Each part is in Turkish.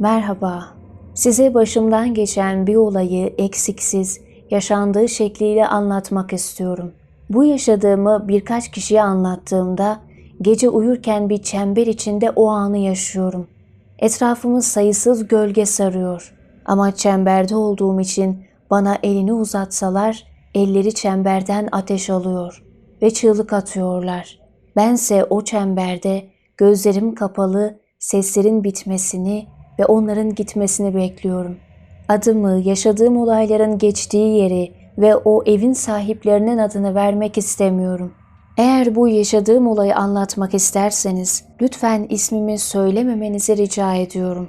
Merhaba. Size başımdan geçen bir olayı eksiksiz, yaşandığı şekliyle anlatmak istiyorum. Bu yaşadığımı birkaç kişiye anlattığımda gece uyurken bir çember içinde o anı yaşıyorum. Etrafımı sayısız gölge sarıyor. Ama çemberde olduğum için bana elini uzatsalar elleri çemberden ateş alıyor ve çığlık atıyorlar. Bense o çemberde gözlerim kapalı seslerin bitmesini ve onların gitmesini bekliyorum. Adımı, yaşadığım olayların geçtiği yeri ve o evin sahiplerinin adını vermek istemiyorum. Eğer bu yaşadığım olayı anlatmak isterseniz lütfen ismimi söylememenizi rica ediyorum.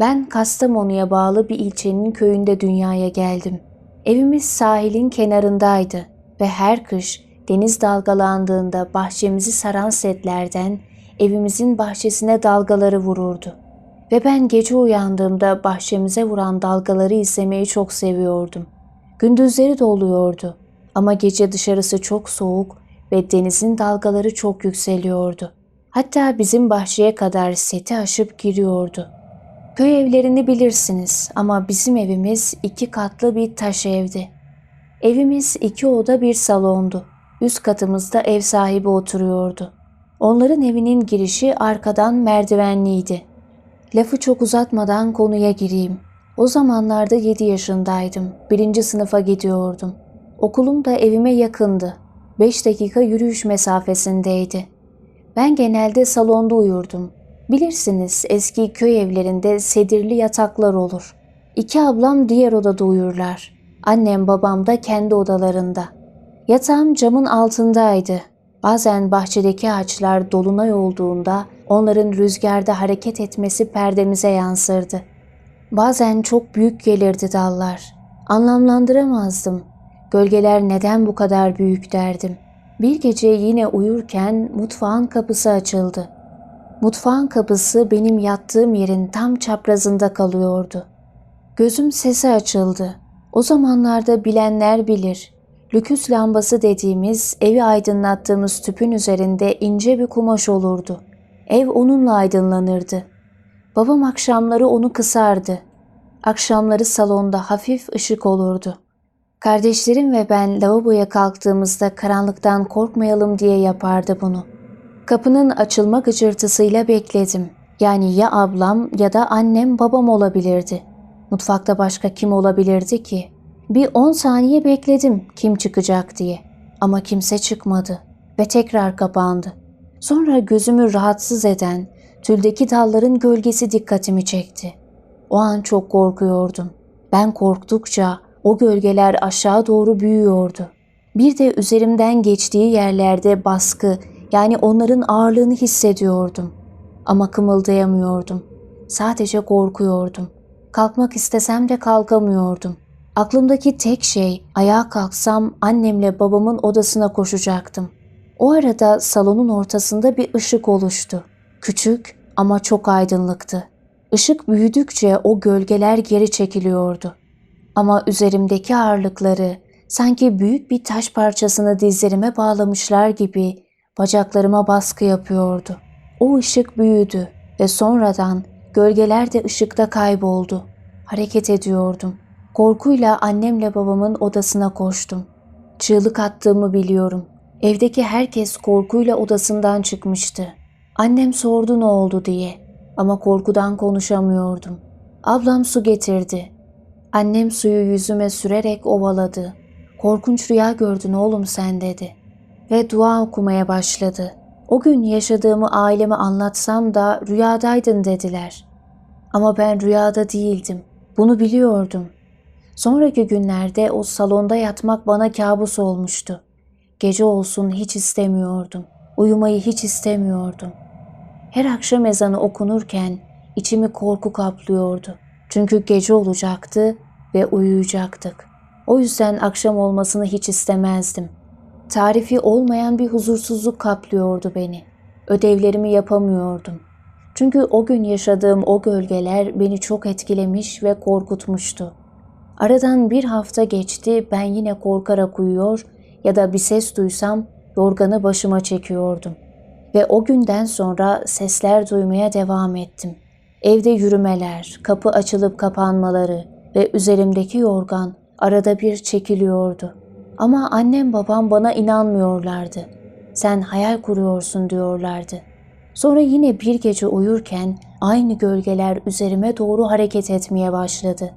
Ben Kastamonu'ya bağlı bir ilçenin köyünde dünyaya geldim. Evimiz sahilin kenarındaydı ve her kış deniz dalgalandığında bahçemizi saran setlerden evimizin bahçesine dalgaları vururdu. Ve ben gece uyandığımda bahçemize vuran dalgaları izlemeyi çok seviyordum. Gündüzleri de oluyordu ama gece dışarısı çok soğuk ve denizin dalgaları çok yükseliyordu. Hatta bizim bahçeye kadar seti aşıp giriyordu. Köy evlerini bilirsiniz ama bizim evimiz iki katlı bir taş evdi. Evimiz iki oda bir salondu. Üst katımızda ev sahibi oturuyordu. Onların evinin girişi arkadan merdivenliydi. Lafı çok uzatmadan konuya gireyim. O zamanlarda 7 yaşındaydım. Birinci sınıfa gidiyordum. Okulum da evime yakındı. 5 dakika yürüyüş mesafesindeydi. Ben genelde salonda uyurdum. Bilirsiniz eski köy evlerinde sedirli yataklar olur. İki ablam diğer odada uyurlar. Annem babam da kendi odalarında. Yatağım camın altındaydı. Bazen bahçedeki ağaçlar dolunay olduğunda onların rüzgarda hareket etmesi perdemize yansırdı. Bazen çok büyük gelirdi dallar. Anlamlandıramazdım. Gölgeler neden bu kadar büyük derdim. Bir gece yine uyurken mutfağın kapısı açıldı. Mutfağın kapısı benim yattığım yerin tam çaprazında kalıyordu. Gözüm sesi açıldı. O zamanlarda bilenler bilir. Lüküs lambası dediğimiz evi aydınlattığımız tüpün üzerinde ince bir kumaş olurdu. Ev onunla aydınlanırdı. Babam akşamları onu kısardı. Akşamları salonda hafif ışık olurdu. Kardeşlerim ve ben lavaboya kalktığımızda karanlıktan korkmayalım diye yapardı bunu. Kapının açılma gıcırtısıyla bekledim. Yani ya ablam ya da annem babam olabilirdi. Mutfakta başka kim olabilirdi ki? Bir on saniye bekledim kim çıkacak diye. Ama kimse çıkmadı ve tekrar kapandı. Sonra gözümü rahatsız eden tüldeki dalların gölgesi dikkatimi çekti. O an çok korkuyordum. Ben korktukça o gölgeler aşağı doğru büyüyordu. Bir de üzerimden geçtiği yerlerde baskı yani onların ağırlığını hissediyordum. Ama kımıldayamıyordum. Sadece korkuyordum. Kalkmak istesem de kalkamıyordum. Aklımdaki tek şey ayağa kalksam annemle babamın odasına koşacaktım. O arada salonun ortasında bir ışık oluştu. Küçük ama çok aydınlıktı. Işık büyüdükçe o gölgeler geri çekiliyordu. Ama üzerimdeki ağırlıkları sanki büyük bir taş parçasını dizlerime bağlamışlar gibi bacaklarıma baskı yapıyordu. O ışık büyüdü ve sonradan gölgeler de ışıkta kayboldu. Hareket ediyordum. Korkuyla annemle babamın odasına koştum. Çığlık attığımı biliyorum. Evdeki herkes korkuyla odasından çıkmıştı. Annem sordu ne oldu diye ama korkudan konuşamıyordum. Ablam su getirdi. Annem suyu yüzüme sürerek ovaladı. Korkunç rüya gördün oğlum sen dedi. Ve dua okumaya başladı. O gün yaşadığımı aileme anlatsam da rüyadaydın dediler. Ama ben rüyada değildim. Bunu biliyordum. Sonraki günlerde o salonda yatmak bana kabus olmuştu. Gece olsun hiç istemiyordum. Uyumayı hiç istemiyordum. Her akşam ezanı okunurken içimi korku kaplıyordu. Çünkü gece olacaktı ve uyuyacaktık. O yüzden akşam olmasını hiç istemezdim. Tarifi olmayan bir huzursuzluk kaplıyordu beni. Ödevlerimi yapamıyordum. Çünkü o gün yaşadığım o gölgeler beni çok etkilemiş ve korkutmuştu. Aradan bir hafta geçti ben yine korkarak uyuyor ya da bir ses duysam yorganı başıma çekiyordum. Ve o günden sonra sesler duymaya devam ettim. Evde yürümeler, kapı açılıp kapanmaları ve üzerimdeki yorgan arada bir çekiliyordu. Ama annem babam bana inanmıyorlardı. Sen hayal kuruyorsun diyorlardı. Sonra yine bir gece uyurken aynı gölgeler üzerime doğru hareket etmeye başladı.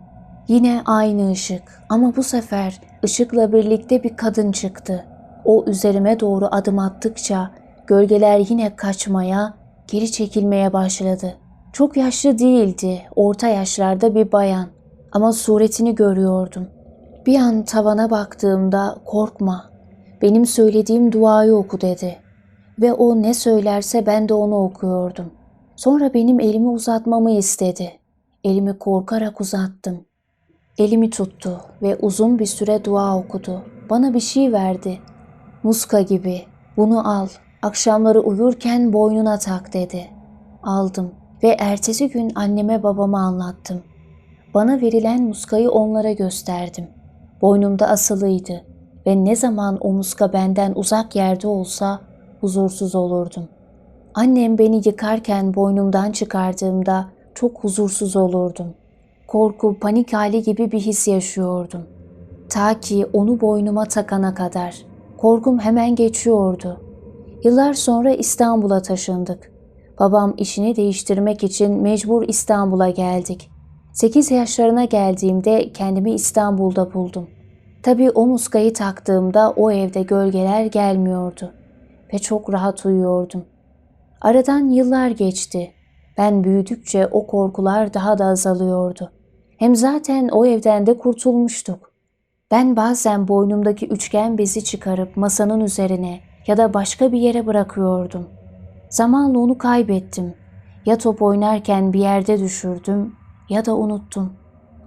Yine aynı ışık ama bu sefer ışıkla birlikte bir kadın çıktı. O üzerime doğru adım attıkça gölgeler yine kaçmaya, geri çekilmeye başladı. Çok yaşlı değildi, orta yaşlarda bir bayan ama suretini görüyordum. Bir an tavana baktığımda korkma, benim söylediğim duayı oku dedi. Ve o ne söylerse ben de onu okuyordum. Sonra benim elimi uzatmamı istedi. Elimi korkarak uzattım. Elimi tuttu ve uzun bir süre dua okudu. Bana bir şey verdi. Muska gibi. Bunu al. Akşamları uyurken boynuna tak dedi. Aldım ve ertesi gün anneme babama anlattım. Bana verilen muskayı onlara gösterdim. Boynumda asılıydı ve ne zaman o muska benden uzak yerde olsa huzursuz olurdum. Annem beni yıkarken boynumdan çıkardığımda çok huzursuz olurdum. Korku, panik hali gibi bir his yaşıyordum. Ta ki onu boynuma takana kadar. Korkum hemen geçiyordu. Yıllar sonra İstanbul'a taşındık. Babam işini değiştirmek için mecbur İstanbul'a geldik. 8 yaşlarına geldiğimde kendimi İstanbul'da buldum. Tabii o muskayı taktığımda o evde gölgeler gelmiyordu ve çok rahat uyuyordum. Aradan yıllar geçti. Ben büyüdükçe o korkular daha da azalıyordu. Hem zaten o evden de kurtulmuştuk. Ben bazen boynumdaki üçgen bezi çıkarıp masanın üzerine ya da başka bir yere bırakıyordum. Zamanla onu kaybettim. Ya top oynarken bir yerde düşürdüm ya da unuttum.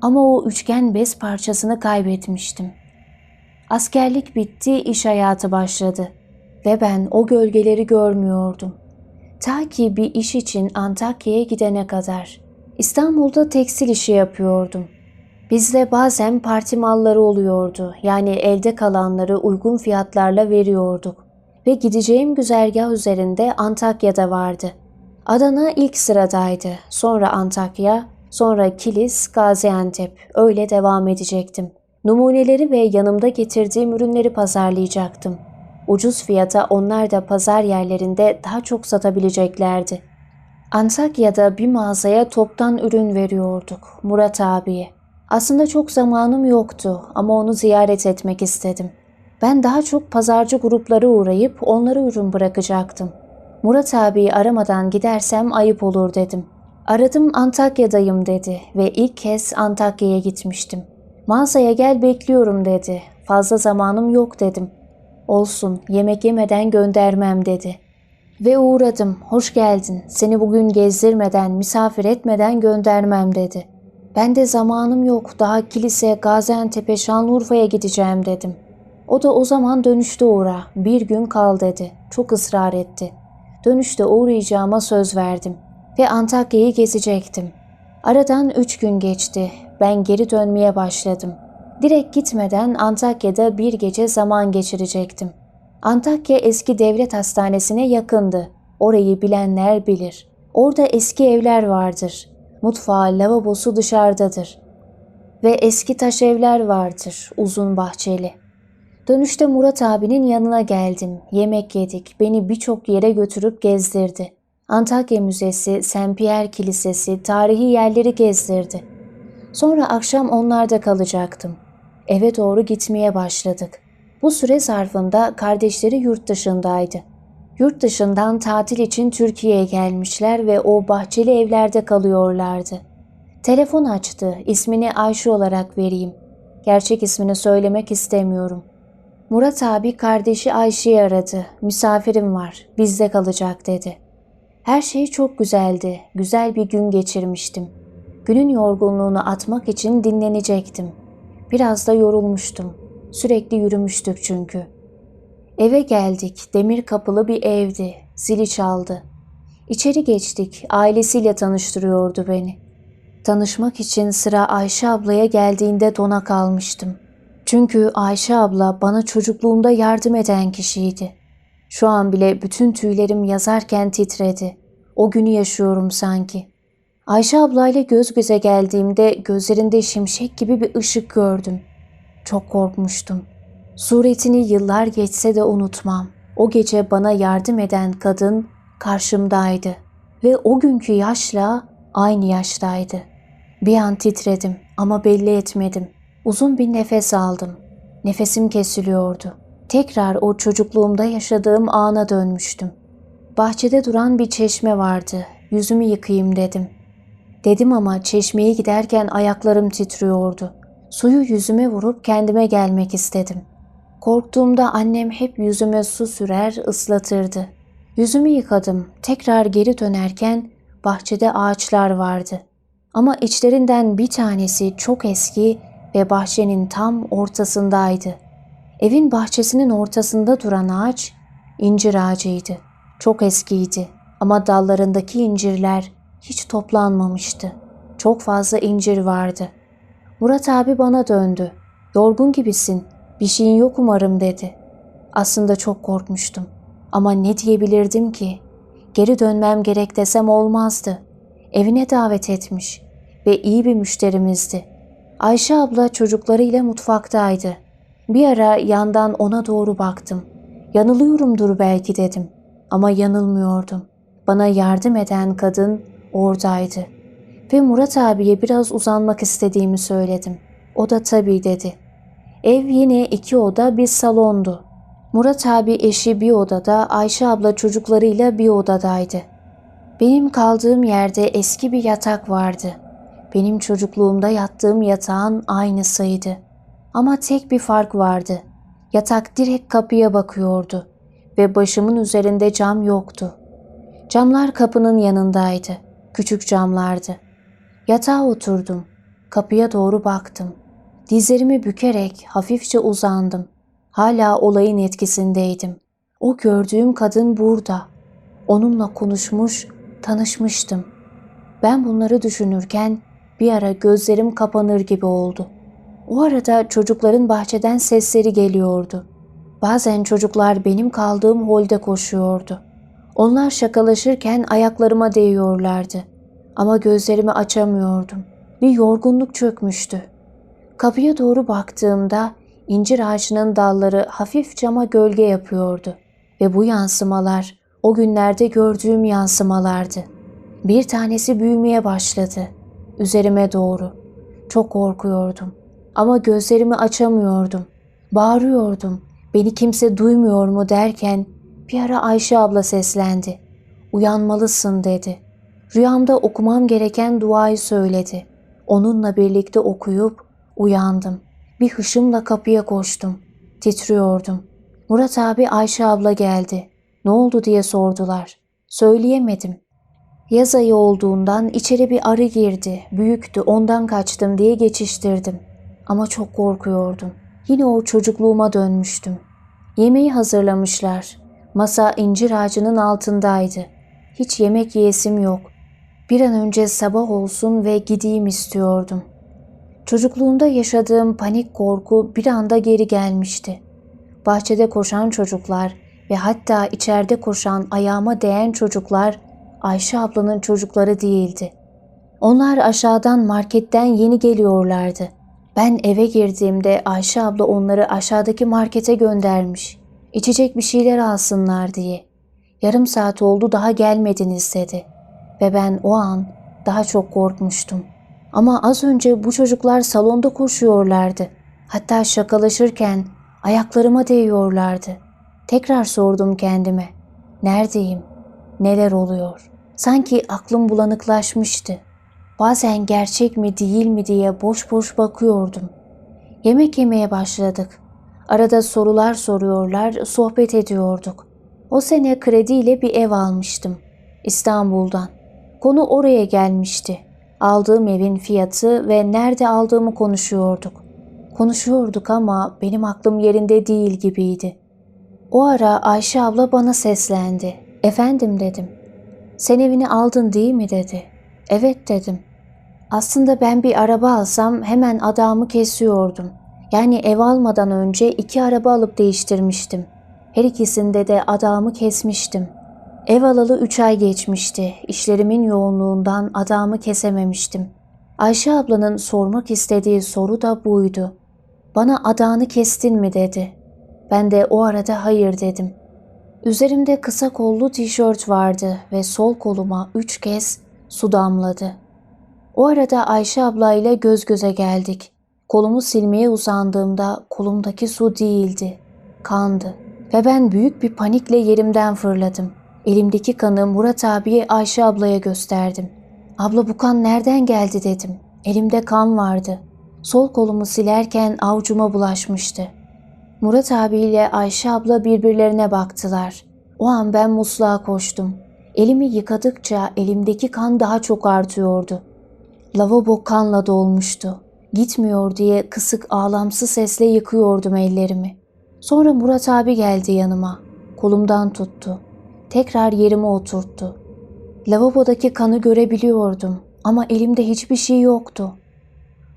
Ama o üçgen bez parçasını kaybetmiştim. Askerlik bitti, iş hayatı başladı ve ben o gölgeleri görmüyordum. Ta ki bir iş için Antakya'ya gidene kadar. İstanbul'da tekstil işi yapıyordum. Bizde bazen parti malları oluyordu. Yani elde kalanları uygun fiyatlarla veriyorduk. Ve gideceğim güzergah üzerinde Antakya'da vardı. Adana ilk sıradaydı. Sonra Antakya, sonra Kilis, Gaziantep. Öyle devam edecektim. Numuneleri ve yanımda getirdiğim ürünleri pazarlayacaktım. Ucuz fiyata onlar da pazar yerlerinde daha çok satabileceklerdi. Antakya'da bir mağazaya toptan ürün veriyorduk Murat abiye. Aslında çok zamanım yoktu ama onu ziyaret etmek istedim. Ben daha çok pazarcı grupları uğrayıp onlara ürün bırakacaktım. Murat abiyi aramadan gidersem ayıp olur dedim. Aradım Antakya'dayım dedi ve ilk kez Antakya'ya gitmiştim. Mağazaya gel bekliyorum dedi. Fazla zamanım yok dedim. Olsun yemek yemeden göndermem dedi. Ve uğradım. Hoş geldin. Seni bugün gezdirmeden, misafir etmeden göndermem dedi. Ben de zamanım yok. Daha kilise, Gaziantep'e, Şanlıurfa'ya gideceğim dedim. O da o zaman dönüşte uğra. Bir gün kal dedi. Çok ısrar etti. Dönüşte uğrayacağıma söz verdim. Ve Antakya'yı gezecektim. Aradan üç gün geçti. Ben geri dönmeye başladım. Direkt gitmeden Antakya'da bir gece zaman geçirecektim. Antakya eski devlet hastanesine yakındı. Orayı bilenler bilir. Orada eski evler vardır. Mutfağı, lavabosu dışarıdadır. Ve eski taş evler vardır, uzun bahçeli. Dönüşte Murat abinin yanına geldim. Yemek yedik. Beni birçok yere götürüp gezdirdi. Antakya Müzesi, Saint Pierre Kilisesi, tarihi yerleri gezdirdi. Sonra akşam onlarda kalacaktım. Eve doğru gitmeye başladık. Bu süre zarfında kardeşleri yurt dışındaydı. Yurt dışından tatil için Türkiye'ye gelmişler ve o bahçeli evlerde kalıyorlardı. Telefon açtı. İsmini Ayşe olarak vereyim. Gerçek ismini söylemek istemiyorum. Murat abi kardeşi Ayşe'yi aradı. Misafirim var. Bizde kalacak dedi. Her şey çok güzeldi. Güzel bir gün geçirmiştim. Günün yorgunluğunu atmak için dinlenecektim. Biraz da yorulmuştum. Sürekli yürümüştük çünkü. Eve geldik. Demir kapılı bir evdi. Zili çaldı. İçeri geçtik. Ailesiyle tanıştırıyordu beni. Tanışmak için sıra Ayşe ablaya geldiğinde dona kalmıştım. Çünkü Ayşe abla bana çocukluğumda yardım eden kişiydi. Şu an bile bütün tüylerim yazarken titredi. O günü yaşıyorum sanki. Ayşe ablayla göz göze geldiğimde gözlerinde şimşek gibi bir ışık gördüm. Çok korkmuştum. Suretini yıllar geçse de unutmam. O gece bana yardım eden kadın karşımdaydı ve o günkü yaşla aynı yaştaydı. Bir an titredim ama belli etmedim. Uzun bir nefes aldım. Nefesim kesiliyordu. Tekrar o çocukluğumda yaşadığım ana dönmüştüm. Bahçede duran bir çeşme vardı. Yüzümü yıkayayım dedim. Dedim ama çeşmeye giderken ayaklarım titriyordu. Suyu yüzüme vurup kendime gelmek istedim. Korktuğumda annem hep yüzüme su sürer, ıslatırdı. Yüzümü yıkadım. Tekrar geri dönerken bahçede ağaçlar vardı. Ama içlerinden bir tanesi çok eski ve bahçenin tam ortasındaydı. Evin bahçesinin ortasında duran ağaç incir ağacıydı. Çok eskiydi ama dallarındaki incirler hiç toplanmamıştı. Çok fazla incir vardı. Murat abi bana döndü. Yorgun gibisin. Bir şeyin yok umarım dedi. Aslında çok korkmuştum. Ama ne diyebilirdim ki? Geri dönmem gerek desem olmazdı. Evine davet etmiş ve iyi bir müşterimizdi. Ayşe abla çocuklarıyla mutfaktaydı. Bir ara yandan ona doğru baktım. Yanılıyorumdur belki dedim. Ama yanılmıyordum. Bana yardım eden kadın oradaydı. Ve Murat abiye biraz uzanmak istediğimi söyledim. O da tabii dedi. Ev yine iki oda bir salondu. Murat abi eşi bir odada, Ayşe abla çocuklarıyla bir odadaydı. Benim kaldığım yerde eski bir yatak vardı. Benim çocukluğumda yattığım yatağın aynısıydı. Ama tek bir fark vardı. Yatak direkt kapıya bakıyordu ve başımın üzerinde cam yoktu. Camlar kapının yanındaydı. Küçük camlardı. Yatağa oturdum. Kapıya doğru baktım. Dizlerimi bükerek hafifçe uzandım. Hala olayın etkisindeydim. O gördüğüm kadın burada. Onunla konuşmuş, tanışmıştım. Ben bunları düşünürken bir ara gözlerim kapanır gibi oldu. O arada çocukların bahçeden sesleri geliyordu. Bazen çocuklar benim kaldığım holde koşuyordu. Onlar şakalaşırken ayaklarıma değiyorlardı. Ama gözlerimi açamıyordum. Bir yorgunluk çökmüştü. Kapıya doğru baktığımda incir ağacının dalları hafif cama gölge yapıyordu. Ve bu yansımalar o günlerde gördüğüm yansımalardı. Bir tanesi büyümeye başladı. Üzerime doğru. Çok korkuyordum. Ama gözlerimi açamıyordum. Bağırıyordum. Beni kimse duymuyor mu derken bir ara Ayşe abla seslendi. Uyanmalısın dedi. Rüyamda okumam gereken duayı söyledi. Onunla birlikte okuyup uyandım. Bir hışımla kapıya koştum. Titriyordum. Murat abi Ayşe abla geldi. Ne oldu diye sordular. Söyleyemedim. Yaz ayı olduğundan içeri bir arı girdi. Büyüktü ondan kaçtım diye geçiştirdim. Ama çok korkuyordum. Yine o çocukluğuma dönmüştüm. Yemeği hazırlamışlar. Masa incir ağacının altındaydı. Hiç yemek yiyesim yok. Bir an önce sabah olsun ve gideyim istiyordum. Çocukluğumda yaşadığım panik korku bir anda geri gelmişti. Bahçede koşan çocuklar ve hatta içeride koşan ayağıma değen çocuklar Ayşe ablanın çocukları değildi. Onlar aşağıdan marketten yeni geliyorlardı. Ben eve girdiğimde Ayşe abla onları aşağıdaki markete göndermiş. İçecek bir şeyler alsınlar diye. Yarım saat oldu daha gelmediniz dedi. Ve ben o an daha çok korkmuştum. Ama az önce bu çocuklar salonda koşuyorlardı. Hatta şakalaşırken ayaklarıma değiyorlardı. Tekrar sordum kendime. Neredeyim? Neler oluyor? Sanki aklım bulanıklaşmıştı. Bazen gerçek mi değil mi diye boş boş bakıyordum. Yemek yemeye başladık. Arada sorular soruyorlar, sohbet ediyorduk. O sene krediyle bir ev almıştım. İstanbul'dan. Konu oraya gelmişti. Aldığım evin fiyatı ve nerede aldığımı konuşuyorduk. Konuşuyorduk ama benim aklım yerinde değil gibiydi. O ara Ayşe abla bana seslendi. Efendim dedim. Sen evini aldın değil mi dedi. Evet dedim. Aslında ben bir araba alsam hemen adamı kesiyordum. Yani ev almadan önce iki araba alıp değiştirmiştim. Her ikisinde de adamı kesmiştim. Ev alalı üç ay geçmişti. İşlerimin yoğunluğundan adamı kesememiştim. Ayşe ablanın sormak istediği soru da buydu. Bana adağını kestin mi dedi. Ben de o arada hayır dedim. Üzerimde kısa kollu tişört vardı ve sol koluma üç kez su damladı. O arada Ayşe ablayla göz göze geldik. Kolumu silmeye uzandığımda kolumdaki su değildi, kandı. Ve ben büyük bir panikle yerimden fırladım. Elimdeki kanı Murat abiye Ayşe ablaya gösterdim. Abla bu kan nereden geldi dedim. Elimde kan vardı. Sol kolumu silerken avucuma bulaşmıştı. Murat abiyle Ayşe abla birbirlerine baktılar. O an ben musluğa koştum. Elimi yıkadıkça elimdeki kan daha çok artıyordu. Lavabo kanla dolmuştu. Gitmiyor diye kısık ağlamsı sesle yıkıyordum ellerimi. Sonra Murat abi geldi yanıma. Kolumdan tuttu. Tekrar yerime oturttu. Lavabodaki kanı görebiliyordum ama elimde hiçbir şey yoktu.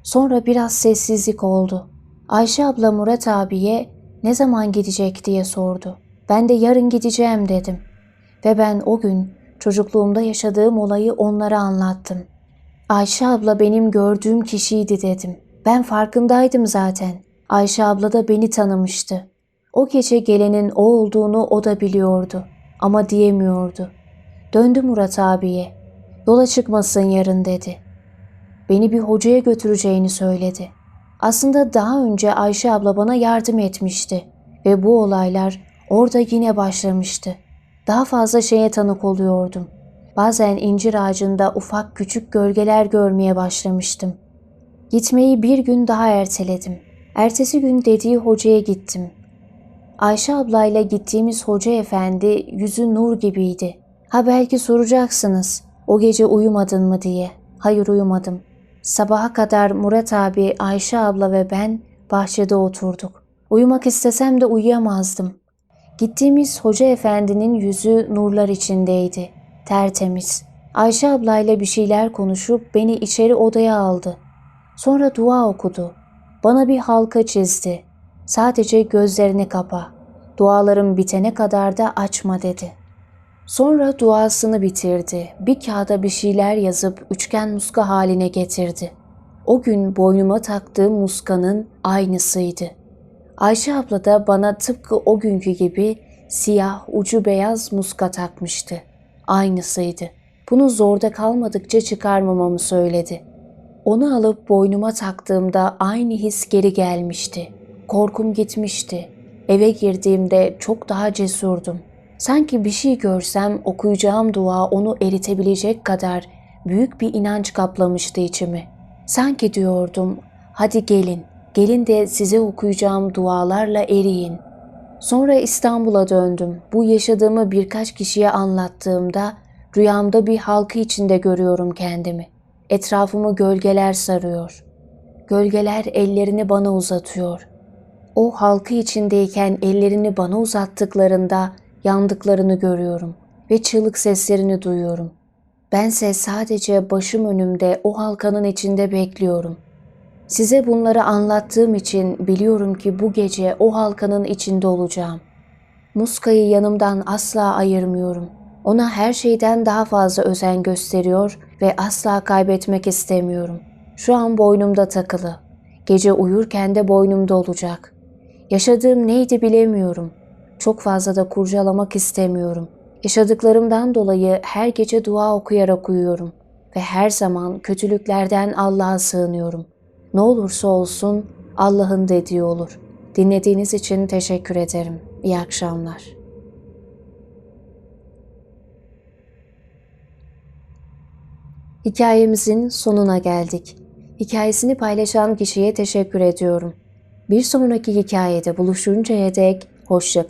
Sonra biraz sessizlik oldu. Ayşe abla Murat abiye ne zaman gidecek diye sordu. Ben de yarın gideceğim dedim. Ve ben o gün çocukluğumda yaşadığım olayı onlara anlattım. Ayşe abla benim gördüğüm kişiydi dedim. Ben farkındaydım zaten. Ayşe abla da beni tanımıştı. O gece gelenin o olduğunu o da biliyordu ama diyemiyordu. Döndü Murat abiye. Yola çıkmasın yarın dedi. Beni bir hocaya götüreceğini söyledi. Aslında daha önce Ayşe abla bana yardım etmişti ve bu olaylar orada yine başlamıştı. Daha fazla şeye tanık oluyordum. Bazen incir ağacında ufak küçük gölgeler görmeye başlamıştım. Gitmeyi bir gün daha erteledim. Ertesi gün dediği hocaya gittim. Ayşe ablayla gittiğimiz hoca efendi yüzü nur gibiydi. Ha belki soracaksınız o gece uyumadın mı diye. Hayır uyumadım. Sabaha kadar Murat abi, Ayşe abla ve ben bahçede oturduk. Uyumak istesem de uyuyamazdım. Gittiğimiz hoca efendinin yüzü nurlar içindeydi. Tertemiz. Ayşe ablayla bir şeyler konuşup beni içeri odaya aldı. Sonra dua okudu. Bana bir halka çizdi. Sadece gözlerini kapa. Dualarım bitene kadar da açma dedi. Sonra duasını bitirdi. Bir kağıda bir şeyler yazıp üçgen muska haline getirdi. O gün boynuma taktığım muskanın aynısıydı. Ayşe abla da bana tıpkı o günkü gibi siyah ucu beyaz muska takmıştı. Aynısıydı. Bunu zorda kalmadıkça çıkarmamamı söyledi. Onu alıp boynuma taktığımda aynı his geri gelmişti. Korkum gitmişti. Eve girdiğimde çok daha cesurdum. Sanki bir şey görsem okuyacağım dua onu eritebilecek kadar büyük bir inanç kaplamıştı içimi. Sanki diyordum, hadi gelin, gelin de size okuyacağım dualarla eriyin. Sonra İstanbul'a döndüm. Bu yaşadığımı birkaç kişiye anlattığımda rüyamda bir halkı içinde görüyorum kendimi. Etrafımı gölgeler sarıyor. Gölgeler ellerini bana uzatıyor. O halkı içindeyken ellerini bana uzattıklarında yandıklarını görüyorum ve çığlık seslerini duyuyorum. Bense sadece başım önümde o halkanın içinde bekliyorum. Size bunları anlattığım için biliyorum ki bu gece o halkanın içinde olacağım. Muska'yı yanımdan asla ayırmıyorum. Ona her şeyden daha fazla özen gösteriyor ve asla kaybetmek istemiyorum. Şu an boynumda takılı. Gece uyurken de boynumda olacak. Yaşadığım neydi bilemiyorum. Çok fazla da kurcalamak istemiyorum. Yaşadıklarımdan dolayı her gece dua okuyarak uyuyorum ve her zaman kötülüklerden Allah'a sığınıyorum. Ne olursa olsun Allah'ın dediği olur. Dinlediğiniz için teşekkür ederim. İyi akşamlar. Hikayemizin sonuna geldik. Hikayesini paylaşan kişiye teşekkür ediyorum. Bir sonraki hikayede buluşuncaya dek hoşça